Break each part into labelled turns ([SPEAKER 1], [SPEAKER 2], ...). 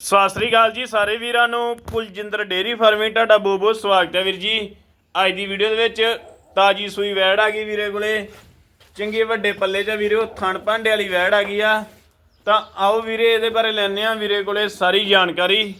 [SPEAKER 1] ਸਤਿ ਸ੍ਰੀ ਅਕਾਲ ਜੀ ਸਾਰੇ ਵੀਰਾਂ ਨੂੰ। ਕੁਲਜਿੰਦਰ ਡੇਰੀ ਫਾਰਮਿੰਗ, ਤੁਹਾਡਾ ਬਹੁਤ ਬਹੁਤ ਸਵਾਗਤ ਹੈ ਵੀਰ ਜੀ। ਅੱਜ ਦੀ ਵੀਡੀਓ ਦੇ ਵਿੱਚ ਤਾਜੀ ਸੂਈ ਵੈੜ ਆ ਗਈ ਵੀਰੇ ਕੋਲੇ। ਚੰਗੇ ਵੱਡੇ ਪੱਲੇ 'ਚ ਵੀਰੇ, ਉਹ ਥਣ ਭਾਂਡੇ ਵਾਲੀ ਵੈੜ ਆ ਗਈ ਆ। ਤਾਂ ਆਓ ਵੀਰੇ, ਇਹਦੇ ਬਾਰੇ ਲੈਣੇ ਆ ਵੀਰੇ ਕੋਲੇ ਸਾਰੀ ਜਾਣਕਾਰੀ।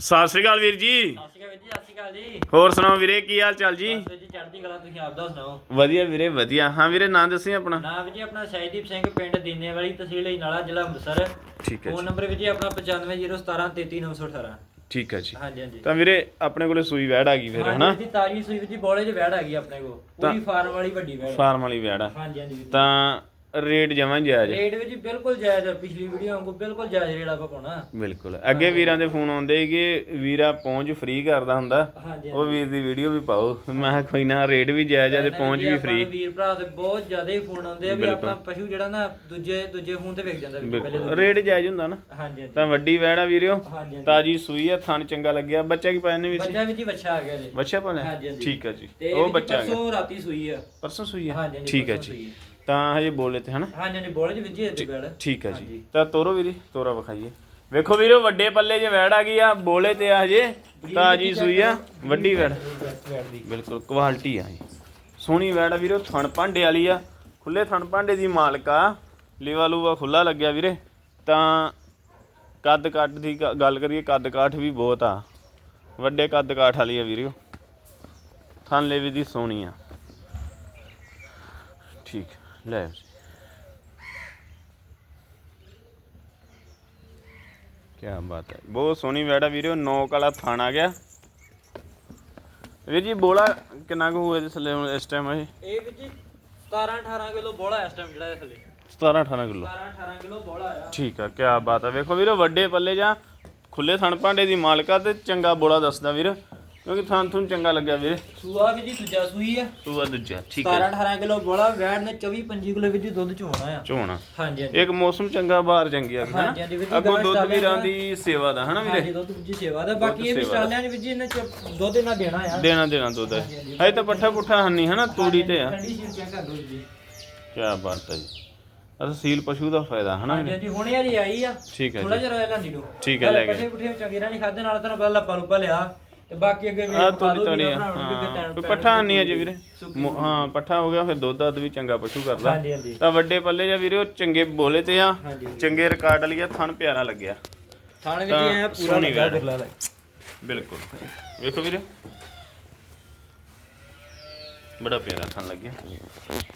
[SPEAKER 1] ਸਤਿ ਸ੍ਰੀ ਅਕਾਲ ਵੀਰ ਜੀ।
[SPEAKER 2] ਸਤਿ ਸ਼੍ਰੀ ਅਕਾਲ ਵੀਰ ਜੀ ਸ਼੍ਰੀ ਅਕਾਲ ਜੀ।
[SPEAKER 1] ਹੋਰ ਸੁਣਾਓ ਵੀਰੇ ਕੀ ਹਾਲ ਚਾਲ ਜੀ?
[SPEAKER 2] ਬਸ ਜੀ ਚੜ੍ਹਦੀ ਕਲਾ ਤੁਸੀਂ ਆਪਦਾ ਸੁਣਾਓ
[SPEAKER 1] ਵਧੀਆ ਵੀਰੇ ਵਧੀਆ। ਹਾਂ ਵੀਰੇ ਨਾਂ ਦੱਸੀ ਆਪਣਾ?
[SPEAKER 2] ਨਾਮ ਜੀ ਆਪਣਾ ਸ਼ਾਹੀਦੀਪ ਸਿੰਘ ਪਿੰਡ ਦੀਨੇ ਵਾਲੀ ਤਹਿਸੀਲ ਇਨਾਲਾ ਜ਼ਿਲ੍ਹਾ ਅੰਮ੍ਰਿਤਸਰ।
[SPEAKER 1] ਠੀਕ ਹੈ
[SPEAKER 2] ਫੋਨ
[SPEAKER 1] ਜੀ
[SPEAKER 2] ਨੰਬਰ ਵੀ ਜੀ ਆਪਣਾ 9501733918
[SPEAKER 1] ਠੀਕ ਹੈ ਜੀ।
[SPEAKER 2] ਹਾਂਜੀ ਹਾਂਜੀ।
[SPEAKER 1] ਤਾਂ ਵੀਰੇ ਆਪਣੇ ਕੋਲੇ ਸੂਈ ਵੈੜ ਆ ਗਈ ਫਿਰ
[SPEAKER 2] ਹਾਂਜੀ
[SPEAKER 1] ਹਨਾ?
[SPEAKER 2] ਵੀਰ ਜੀ ਤਾਜੀ ਸੂਈ ਵਿੱਚ ਜੀ ਬੋਲੇ 'ਚ ਵੈੜ ਆ ਗਈ ਆਪਣੇ ਪੂਰੀ ਫਾਰਮ ਵਾਲੀ ਵੱਡੀ ਵੈੜ।
[SPEAKER 1] ਫਾਰਮ ਵਾਲੀ ਵੈੜ ਆ।
[SPEAKER 2] ਹਾਂਜੀ ਹਾਂਜੀ। ਵੀਰ ਜੀ।
[SPEAKER 1] ਤਾਂ ਰੇਟ ਜਮਾਂ ਜਾਇਜ਼ ਹੈ।
[SPEAKER 2] ਰੇਟ ਵਿੱਚ ਜੀ ਬਿਲਕੁਲ ਜਾਇਜ਼ ਆ, ਪਿਛਲੀ ਵੀਡੀਓ ਵਾਂਗੂ ਬਿਲਕੁਲ ਜਾਇਜ਼ ਰੇਟ ਆਪਾਂ ਪਾਉਣਾ।
[SPEAKER 1] ਬਿਲਕੁਲ। ਅੱਗੇ ਵੀਰਾਂ ਦੇ ਫੋਨ ਆਉਂਦੇ ਕਿ ਵੀਰਾ ਪਹੁੰਚ ਫ੍ਰੀ ਕਰਦਾ ਹੁੰਦਾ
[SPEAKER 2] ਹਾਂਜੀ
[SPEAKER 1] ਉਹ ਵੀਰ ਦੀ ਵੀਡੀਓ ਵੀ ਪਾਓ। ਮੈਂ ਕਿਹਾ ਕੋਈ ਨਾ ਰੇਟ ਵੀ ਜਾਇਜ਼ ਹੈ ਤੇ ਪਹੁੰਚ ਵੀ
[SPEAKER 2] ਆਪਾਂ
[SPEAKER 1] ਫ੍ਰੀ
[SPEAKER 2] ਵੀਰ ਭਰਾ ਤੇ ਬਹੁਤ ਜ਼ਿਆਦਾ ਹੀ ਫੋਨ ਆਉਂਦੇ ਆ ਵੀ ਆਪਣਾ ਪਸ਼ੂ ਜਿਹੜਾ ਨਾ ਦੂਜੇ ਦੂਜੇ ਫੋਨ ਤੇ ਵਿਕ ਜਾਂਦਾ ਵੀ ਪਹਿਲੇ
[SPEAKER 1] ਬਿਲਕੁਲ। ਰੇਟ ਜਾਇਜ਼ ਹੁੰਦਾ ਨਾ।
[SPEAKER 2] ਹਾਂਜੀ ਹਾਂਜੀ।
[SPEAKER 1] ਤਾਂ ਵੱਡੀ ਵੈੜ ਆ ਵੀਰਿਓ।
[SPEAKER 2] ਹਾਂਜੀ ਹਾਂਜੀ।
[SPEAKER 1] ਤਾਜੀ ਸੂਈ ਆ ਥਣ ਚੰਗਾ ਲੱਗਿਆ। ਬੱਚਾ ਕੀ ਪਾਇਆ ਨੇ ਜੀ
[SPEAKER 2] ਬੱਚਾ ਵਿੱਚ ਹੀ ਬੱਚਾ ਆ ਗਿਆ ਜੀ।
[SPEAKER 1] ਬੱਚਾ ਪਾਇਆ?
[SPEAKER 2] ਹਾਂਜੀ, ਹਾਂਜੀ।
[SPEAKER 1] ਠੀਕ ਹੈ ਜੀ।
[SPEAKER 2] ਤੇ
[SPEAKER 1] ਉਹ ਬੱਚਾ ਆ ਗਿਆ।
[SPEAKER 2] ਪਰਸੋਂ ਰਾਤੀ ਸੂਈ ਆ।
[SPEAKER 1] ਪਰਸੋਂ ਸੂਈ ਆ?
[SPEAKER 2] ਹਾਂਜੀ ਹਾਂਜੀ
[SPEAKER 1] ਠੀਕ ਹੈ
[SPEAKER 2] ਪਰਸੋਂ
[SPEAKER 1] ਜੀ।
[SPEAKER 2] ਸੂਈ ਆ।
[SPEAKER 1] ਤਾਂ ਹਜੇ ਬੋਲੇ ਤੇ ਹਨਾ?
[SPEAKER 2] ਹਾਂਜੀ ਹਾਂਜੀ ਬੋਲੇ ਚ ਵਿੱਚ ਹੀ ਇੱਥੇ ਬੈੜ
[SPEAKER 1] ਠੀਕ ਹੈ ਜੀ। ਤਾਂ ਤੋਰੋ ਵੀਰੇ ਤੋਰਾ ਵਿਖਾਈਏ। ਵੇਖੋ ਵੀਰੋ ਵੱਡੇ ਪੱਲੇ 'ਚ ਵੈੜ ਆ ਗਈ ਆ ਬੋਲੇ ਤੇ ਆ ਹਜੇ। ਤਾਜੀ ਸੂਈ ਆ ਵੱਡੀ ਵੈੜ। ਬਿਲਕੁਲ ਕੁਆਲਿਟੀ ਆ ਜੀ। ਸੋਹਣੀ ਵੈੜ ਆ ਵੀਰੇ ਥਣ ਭਾਂਡੇ ਵਾਲੀ ਆ। ਖੁੱਲੇ ਥਣ ਭਾਂਡੇ ਦੀ ਮਾਲਕ ਆ। ਲੀਵਾ ਲੂਵਾ ਖੁੱਲਾ ਲੱਗਿਆ ਵੀਰੇ। ਤਾਂ ਕੱਦ ਕੱਟ ਦੀ ਗੱਲ ਕਰੀਏ ਕੱਦ ਕਾਠ ਵੀ ਬਹੁਤ ਆ। ਵੱਡੇ ਕੱਦ ਕਾਠ ਵਾਲੀ ਆ ਵੀਰੇ। ਥਣ ਲੇਵੀ ਦੀ ਸੋਹਣੀ ਆ। ਠੀਕ। ਲੈ। ਕੀ ਬਾਤ ਹੈ। ਬਹੁਤ ਸੋਹਣੀ ਵੈੜ ਵੀਰੇ ਨੌਕ ਵਾਲਾ ਥਣ ਆ ਗਿਆ। ਵੀਰ ਜੀ ਬੋਲਾ ਕਿੰਨਾ ਕੁ ਹੋਇਆ ਇਸ ਲਈ ਹੁਣ ਇਸ ਟਾਈਮ ਇਹ?
[SPEAKER 2] ਇਹ ਵਿੱਚ ਜੀ 17 18 ਕਿਲੋ ਬੋਲਾ ਇਸ ਟਾਈਮ ਜਿਹੜਾ ਇਹ ਥੱਲੇ।
[SPEAKER 1] 17 18 ਕਿਲੋ।
[SPEAKER 2] 17 18 ਕਿਲੋ ਬੋਲਾ ਆ।
[SPEAKER 1] ਠੀਕ ਆ ਕੀ ਬਾਤ ਆ। ਵੇਖੋ ਵੀਰੋ ਵੱਡੇ ਪੱਲੇ ਜਾਂ ਖੁੱਲੇ ਥਣ ਭਾਂਡੇ ਦੀ ਮਾਲਕਾ ਤੇ ਚੰਗਾ ਬੋਲਾ ਦੱਸਦਾ ਵੀਰ। ਕਿਉਂਕਿ ਥਣ ਥੁਣ ਚੰਗਾ ਲੱਗਿਆ ਵੀਰੇ।
[SPEAKER 2] ਸੂਆ ਵੀ ਜੀ ਦੂਜਾ ਸੂਈ ਆ।
[SPEAKER 1] ਤੂੰ ਆ ਦੂਜਾ ਠੀਕ
[SPEAKER 2] 17
[SPEAKER 1] ਹੈ
[SPEAKER 2] 18 ਕਿਲੋ ਬੋਲਾ ਵੈੜ ਨੇ 24 25 ਕਿਲੋ ਵਿੱਚ ਹੀ ਦੁੱਧ ਚੋਣਾ ਆ।
[SPEAKER 1] ਝੋਣਾ
[SPEAKER 2] ਹਾਂਜੀ ਹਾਂਜੀ।
[SPEAKER 1] ਇੱਕ ਮੌਸਮ ਚੰਗਾ ਬਾਹਰ ਚੰਗੀ ਆ
[SPEAKER 2] ਹਾਂਜੀ, ਹਾਂਜੀ ਵੀਰ ਜੀ,
[SPEAKER 1] ਅੱਗੋਂ
[SPEAKER 2] ਗਾਂ
[SPEAKER 1] ਦੁੱਧ
[SPEAKER 2] ਸਟਾਲਿਆਂ
[SPEAKER 1] ਵੀਰਾਂ
[SPEAKER 2] ਦਾ-
[SPEAKER 1] ਸੇਵਾ ਦਾ ਹਨਾ ਵੀਰੇ?
[SPEAKER 2] ਹਾਂਜੀ ਦੁੱਧ ਹੀ ਸੇਵਾ ਦਾ। ਬਾਕੀ ਇਹ ਵੀ
[SPEAKER 1] ਸੇਵਾ ਦਾ।
[SPEAKER 2] ਸਟਾਲਿਆਂ ਦੇ ਵਿੱਚ ਇਹਨਾਂ ਚ ਦੁੱਧ ਇਹਨਾਂ ਦੇਣਾ ਆ।
[SPEAKER 1] ਦੇਣਾ ਦੇਣਾ ਦੁੱਧ। ਹੈ ਹਜੇ ਤਾਂ ਪੱਠਾ ਪੁੱਠਾ ਹੰਨੀ ਹਨਾ? ਤੂੜੀ ਤੇ ਆ।
[SPEAKER 2] ਠੰਡੀ ਸੀਲ ਚੈੱਕ ਕਰ ਲਓ ਜੀ।
[SPEAKER 1] ਕੀ ਬਾਤ ਹੈ ਜੀ। ਅਸਲ ਪਸ਼ੂ ਦਾ ਫਾਇਦਾ ਹਨਾ
[SPEAKER 2] ਹਾਂਜੀ
[SPEAKER 1] ਵੀਰੇ?
[SPEAKER 2] ਹਾਂਜੀ ਹੁਣੇ ਆਈ ਆ।
[SPEAKER 1] ਠੀਕ ਹੈ
[SPEAKER 2] ਥੋੜਾ
[SPEAKER 1] ਜੀ।
[SPEAKER 2] ਜਿਹਾ ਰੋਇਆ ਲਾਂਦੀ ਨੂੰ
[SPEAKER 1] ਠੀਕ ਹੈ, ਲੈ ਗਏ।
[SPEAKER 2] ਪੱਠੇ ਪੁੱਠੇ ਚੰਗੇ ਨਾਲ ਨਹੀਂ ਖਾਦੇ ਨਾਲ ਤਾਂ ਪਹਿਲਾਂ ਲੱਪਾ ਲੁੱਪਾ ਲਿਆ। ਤੇ ਬਾਕੀ ਅੱਗੇ ਵੀ
[SPEAKER 1] ਆ
[SPEAKER 2] ਵੀਰਾਂ ਵੀ ਅੱਗੇ
[SPEAKER 1] ਹਾਂ ਪੱਠਾ ਨਹੀਂ ਅਜੇ ਵੀਰੇ। ਮੋ- ਹਾਂ ਪੱਠਾ ਹੋ ਗਿਆ ਫਿਰ ਦੁੱਧ ਦੱਧ ਵੀ ਚੰਗਾ ਪਸ਼ੂ ਕਰਦਾ। ਤਾਂ ਵੱਡੇ ਪੱਲੇ ਜਾਂ ਵੀਰੇ ਉਹ ਚੰਗੇ ਬੋਲੇ ਤੇ ਆ। ਚੰਗੇ ਰਿਕਾਰਡ ਵਾਲੀ ਆ ਥਣ ਪਿਆਰਾ ਲੱਗਿਆ।
[SPEAKER 2] ਥਾਣੇ
[SPEAKER 1] ਤਾਂ
[SPEAKER 2] ਇਹ ਪੂਰਾ ਲੱਗਾ
[SPEAKER 1] ਵੈੜ।
[SPEAKER 2] ਬਿਰਲਾ ਦਾ
[SPEAKER 1] ਬਿਲਕੁਲ। ਵੇਖੋ ਵੀਰੇ। ਬੜਾ ਪਿਆਰਾ ਥਣ ਲੱਗਿਆ।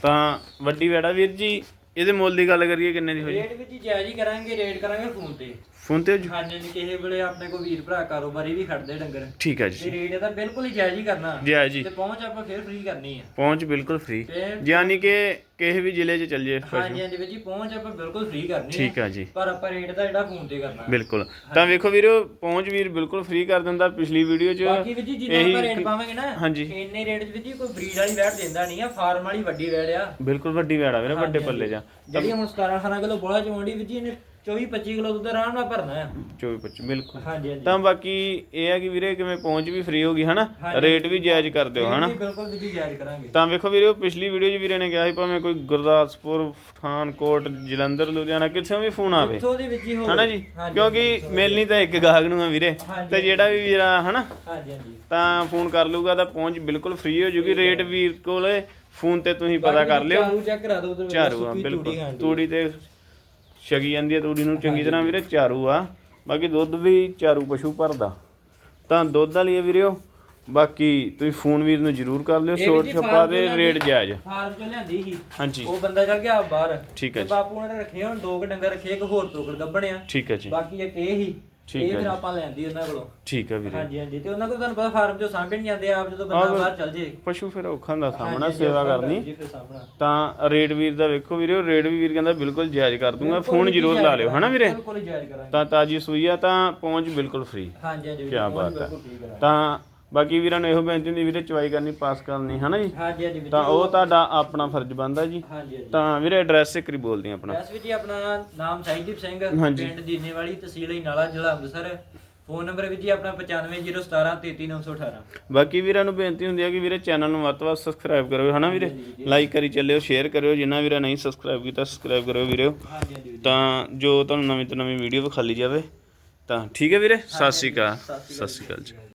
[SPEAKER 1] ਤਾਂ ਵੱਡੀ ਵੈੜਾ ਵੀਰ ਜੀ ਇਹਦੇ ਮੁੱਲ ਦੀ ਗੱਲ ਕਰੀਏ ਕਿੰਨੇ ਦੀ ਹੋ ਜੀ
[SPEAKER 2] ਰੇਟ ਵਿੱਚ ਹੀ ਜਾਇਜ਼ ਹੀ ਕਰਾਂਗੇ ਰੇਟ ਕਰਾਂਗੇ ਫੋਨ ਤੇ।
[SPEAKER 1] ਫੋਨ ਤੇ ਜੀ?
[SPEAKER 2] ਹਾਂਜੀ ਜੀ ਕਿਸੇ ਵੇਲੇ ਆਪਣੇ ਕੋ ਵੀਰ ਭਰਾ ਕਾਰੋਬਾਰੀ ਵੀ ਖੜਦੇ ਡੰਗਰ।
[SPEAKER 1] ਠੀਕ ਹੈ
[SPEAKER 2] ਤੇ
[SPEAKER 1] ਜੀ
[SPEAKER 2] ਰੇਟ ਇਹਦਾ ਬਿਲਕੁਲ ਹੀ ਜਾਇਜ਼ ਹੀ ਕਰਨਾ।
[SPEAKER 1] ਜੀ ਆ ਜੀ।
[SPEAKER 2] ਤੇ ਪਹੁੰਚ ਆਪਾਂ ਫਿਰ ਫ੍ਰੀ ਕਰਨੀ ਆ।
[SPEAKER 1] ਪਹੁੰਚ ਬਿਲਕੁਲ ਫ੍ਰੀ
[SPEAKER 2] ਤੇ
[SPEAKER 1] ਯਾਨੀ ਕਿ ਕਿਸੇ ਵੀ ਜ਼ਿਲ੍ਹੇ 'ਚ ਚੱਲ ਜੇ
[SPEAKER 2] ਹਾਂਜੀ ਹਾਂਜੀ ਵਿੱਚ ਹੀ ਪਹੁੰਚ ਆਪਾਂ ਬਿਲਕੁਲ ਫ੍ਰੀ ਕਰਨੀ
[SPEAKER 1] ਠੀਕ ਆ ਜੀ।
[SPEAKER 2] ਪਰ ਆਪਾਂ ਰੇਟ ਦਾ ਜਿਹੜਾ ਫੋਨ ਤੇ ਕਰਨਾ।
[SPEAKER 1] ਬਿਲਕੁਲ। ਤਾਂ ਵੇਖੋ ਵੀਰੋ ਪਹੁੰਚ ਵੀਰ ਬਿਲਕੁਲ ਫ੍ਰੀ ਕਰ ਦਿੰਦਾ ਪਿਛਲੀ ਵੀਡੀਓ 'ਚ।
[SPEAKER 2] ਬਾਕੀ ਵੀ ਜੀ ਜਿੰਨਾ ਆਪਾਂ ਰੇਟ ਪਾਵਾਂਗੇ ਨਾ
[SPEAKER 1] ਹਾਂਜੀ।
[SPEAKER 2] ਇੰਨੇ ਰੇਟ ਵਿੱਚ ਜੀ ਕੋਈ ਬਰੀਡ ਵਾਲੀ ਵੈਟ ਦਿੰਦਾ ਨਹੀਂ ਆ ਫਾਰਮ ਵਾਲੀ ਵੱਡੀ ਵੈਟ ਆ।
[SPEAKER 1] ਬਿਲਕੁਲ ਵੱਡੀ ਵੈੜਾ ਵੀਰੇ ਵੱਡੇ ਪੱਲੇ ਜਾ।
[SPEAKER 2] ਜਿਹੜੀ ਹੁਣ 17 18 ਕਿਲੋ ਬੋਲਾ ਚੋਂਡੀ ਵਿੱਚ ਇਹਨੇ 24 25 ਕਿਲੋ ਦੁੱਧ ਆਰਾਮ ਨਾਲ ਭਰਨਾ ਆ।
[SPEAKER 1] 24 25 ਬਿਲਕੁਲ।
[SPEAKER 2] ਹਾਂਜੀ ਹਾਂਜੀ।
[SPEAKER 1] ਤਾਂ ਬਾਕੀ ਇਹ ਹੈ ਕਿ ਵੀਰੇ ਕਿਵੇਂ ਪਹੁੰਚ ਵੀ ਫ੍ਰੀ ਹੋ ਗਈ ਹਨਾ?
[SPEAKER 2] ਹਾਂਜੀ।
[SPEAKER 1] ਰੇਟ ਵੀ ਜਾਇਜ਼ ਕਰ ਦਿਓ ਹਨਾ?
[SPEAKER 2] ਜੀ, ਬਿਲਕੁਲ ਵੀ ਜੀ ਜਾਇਜ਼ ਕਰਾਂਗੇ।
[SPEAKER 1] ਤਾਂ ਵੇਖੋ ਵੀਰੇ ਉਹ ਪਿਛਲੀ ਵੀਡੀਓ 'ਚ ਵੀਰੇ ਨੇ ਕਿਹਾ ਸੀ ਭਾਵੇਂ ਕੋਈ ਗੁਰਦਾਸਪੁਰ ਪਠਾਨਕੋਟ ਜਲੰਧਰ ਲੁਧਿਆਣਾ ਕਿੱਥੋਂ ਵੀ ਫੋਨ ਆਵੇ।
[SPEAKER 2] ਇੱਥੋਂ ਦੇ ਵਿੱਚ ਹੀ ਹੋਵੇ।
[SPEAKER 1] ਹਨਾ ਜੀ?
[SPEAKER 2] ਹਾਂਜੀ,
[SPEAKER 1] ਕਿਉਂਕਿ ਮਿਲਣੀ ਤਾਂ ਇੱਕ ਗਾਹਕ ਨੂੰ ਆ ਵੀਰੇ।
[SPEAKER 2] ਹਾਂਜੀ।
[SPEAKER 1] ਤੇ ਜਿਹੜਾ ਵੀ ਵੀਰਾ ਹਨਾ?
[SPEAKER 2] ਹਾਂਜੀ ਹਾਂਜੀ।
[SPEAKER 1] ਤਾਂ ਫੋਨ ਕਰ ਲੂਗਾ ਤਾਂ ਪਹੁੰਚ ਬਿਲਕੁਲ ਫ੍ਰੀ ਹੋ ਜੂਗੀ। ਰੇਟ ਵੀਰ ਕੋਲੇ ਫੋਨ ਤੇ ਤੁਸੀਂ ਪਤਾ ਕਰ ਲਿਓ।
[SPEAKER 2] ਚਾਰੂ ਚੈੱਕ ਕਰਾ ਦਿਓ ਉਧਰ
[SPEAKER 1] ਝਾਰੂ ਆ ਬਿਲਕੁਲ। ਤੂੜੀ ਤੇ ਛਗੀ ਜਾਂਦੀ ਹੈ ਤੂੜੀ ਨੂੰ ਚੰਗੀ ਤਰ੍ਹਾਂ ਵੀਰੇ ਚਾਰੂ ਆ। ਬਾਕੀ ਦੁੱਧ ਵੀ ਚਾਰੂ ਪਸ਼ੂ ਭਰਦਾ। ਤਾਂ ਦੁੱਧ ਵਾਲੀ ਹੈ ਵੀਰਿਓ ਬਾਕੀ ਤੁਸੀਂ ਫੋਨ ਵੀਰ ਨੂੰ ਜ਼ਰੂਰ ਕਰ ਲਿਓ ਛੋਟ ਛੱਪਾ ਦੇ ਰੇਟ ਜਾਇਜ਼।
[SPEAKER 2] ਫਾਰਮ ਚੋਂ ਲਿਆਂਦੀ ਸੀ।
[SPEAKER 1] ਹਾਂਜੀ।
[SPEAKER 2] ਉਹ ਬੰਦਾ ਚੱਲ ਗਿਆ ਬਾਹਰ।
[SPEAKER 1] ਠੀਕ ਹੈ
[SPEAKER 2] ਬਾਪੂ ਨੇ ਰੱਖੇ ਹੁਣ ਦੋ ਕੁ ਡੰਗਰ ਰੱਖੇ ਇੱਕ ਹੋਰ ਤੋਕੜ ਗੱਬਣਿਆ
[SPEAKER 1] ਠੀਕ ਹੈ ਜੀ।
[SPEAKER 2] ਬਾਕੀ ਇੱਕ ਇਹ ਹੀ
[SPEAKER 1] ਠੀਕ
[SPEAKER 2] ਇਹ
[SPEAKER 1] ਹੈ
[SPEAKER 2] ਫਿਰ
[SPEAKER 1] ਜੀ।
[SPEAKER 2] ਆਪਾਂ ਲੈਂਦੀ ਉਹਨਾਂ ਕੋਲੋਂ।
[SPEAKER 1] ਠੀਕ ਹੈ ਵੀਰੇ।
[SPEAKER 2] ਹਾਂਜੀ ਹਾਂਜੀ। ਤੇ ਉਹਨਾਂ ਕੋਲ ਤੁਹਾਨੂੰ ਪਤਾ ਫਾਰਮ ਚੋਂ ਸਾਂਭੇ ਨਹੀਂ ਜਾਂਦੇ ਆਪ ਜਦੋਂ ਬੰਦਾ ਬਾਹਰ ਚੱਲ ਜੇ।
[SPEAKER 1] ਪਸ਼ੂ ਫਿਰ ਔਖਾ ਹੁੰਦਾ ਸਾਹਮਣਾ ਸੇਵਾ ਕਰਨੀ।
[SPEAKER 2] ਜੀ ਫਿਰ ਸਾਹਮਣਾ
[SPEAKER 1] ਤਾਂ ਰੇਟ ਵੀਰ ਦਾ ਵੇਖੋ ਵੀਰੇ ਰੇਟ ਵੀ ਵੀਰ ਕਹਿੰਦਾ ਬਿਲਕੁਲ ਜਾਇਜ਼ ਕਰ ਦੂੰਗਾ ਫੋਨ ਜ਼ਰੂਰ ਲਾ ਲਿਓ ਹਨਾ ਵੀਰੇ?
[SPEAKER 2] ਬਿਲਕੁਲ ਹੀ ਜਾਇਜ਼ ਕਰਾਂਗੇ
[SPEAKER 1] ਤਾਂ ਤਾਜੀ ਸੂਈ ਆ ਤਾਂ ਪਹੁੰਚ ਬਿਲਕੁਲ ਫ੍ਰੀ
[SPEAKER 2] ਹਾਂਜੀ ਹਾਂਜੀ
[SPEAKER 1] ਕੀ ਬਾਤ ਹੈ। ਤਾਂ ਬਾਕੀ ਵੀਰਾਂ ਨੂੰ ਇਹੋ ਬੇਨਤੀ ਹੁੰਦੀ ਵੀਰੇ ਚਵਾਈ ਕਰਨੀ ਪਾਸ ਕਰਨੀ ਹਨਾ ਜੀ?
[SPEAKER 2] ਹਾਂਜੀ ਹਾਂਜੀ ਵੀਰ
[SPEAKER 1] ਤਾਂ
[SPEAKER 2] ਜੀ,
[SPEAKER 1] ਉਹ ਤੁਹਾਡਾ ਆਪਣਾ ਫਰਜ਼ ਬਣਦਾ ਜੀ।
[SPEAKER 2] ਹਾਂਜੀ ਹਾਂਜੀ।
[SPEAKER 1] ਤਾਂ ਵੀਰੇ ਐਡਰੈਸ ਇੱਕ ਵਾਰੀ ਬੋਲਦੀ ਆਪਣਾ।
[SPEAKER 2] ਐਸ ਵਿੱਚ ਜੀ ਆਪਣਾ ਨਾਮ ਸਾਈਦੀਪ ਸਿੰਘ
[SPEAKER 1] ਹਾਂਜੀ।
[SPEAKER 2] ਪਿੰਡ ਦੀਨੇ ਵਾਲੀ ਤਹਿਸੀਲ ਇਨਾਲਾ ਜ਼ਿਲ੍ਹਾ ਅੰਮ੍ਰਿਤਸਰ। ਫੋਨ ਨੰਬਰ ਵੀ ਜੀ ਆਪਣਾ 9501733918
[SPEAKER 1] ਬਾਕੀ ਵੀਰਾਂ ਨੂੰ ਬੇਨਤੀ ਹੁੰਦੀ ਹੈ ਕਿ ਵੀਰੇ ਚੈਨਲ ਨੂੰ ਵੱਧ ਤੋਂ ਵੱਧ ਸਬਸਕ੍ਰਾਈਬ ਕਰਿਓ ਹਨਾ ਵੀਰੇ? ਲਾਈਕ ਕਰੀ ਚੱਲਿਓ ਸ਼ੇਅਰ ਕਰਿਓ ਜਿਨ੍ਹਾਂ ਵੀਰਾਂ ਨਹੀਂ ਸਬਸਕ੍ਰਾਈਬ ਕੀਤਾ ਸਬਸਕ੍ਰਾਈਬ ਕਰਿਓ ਵੀਰੇ।
[SPEAKER 2] ਹਾਂਜੀ ਹਾਂਜੀ ਵੀਰ। ਜੀ।
[SPEAKER 1] ਤਾਂ ਜੋ ਤੁਹਾਨੂੰ ਨਵੀਂ ਤੋਂ ਨਵੀਂ ਵੀਡੀਓ ਵਿਖਾਲੀ ਜਾਵੇ। ਤਾਂ ਠੀਕ ਹੈ ਵੀਰੇ? ਸਤਿ ਸ਼੍ਰੀ ਅਕਾਲ। ਸਤਿ ਸ਼੍ਰੀ ਅਕਾਲ ਜੀ।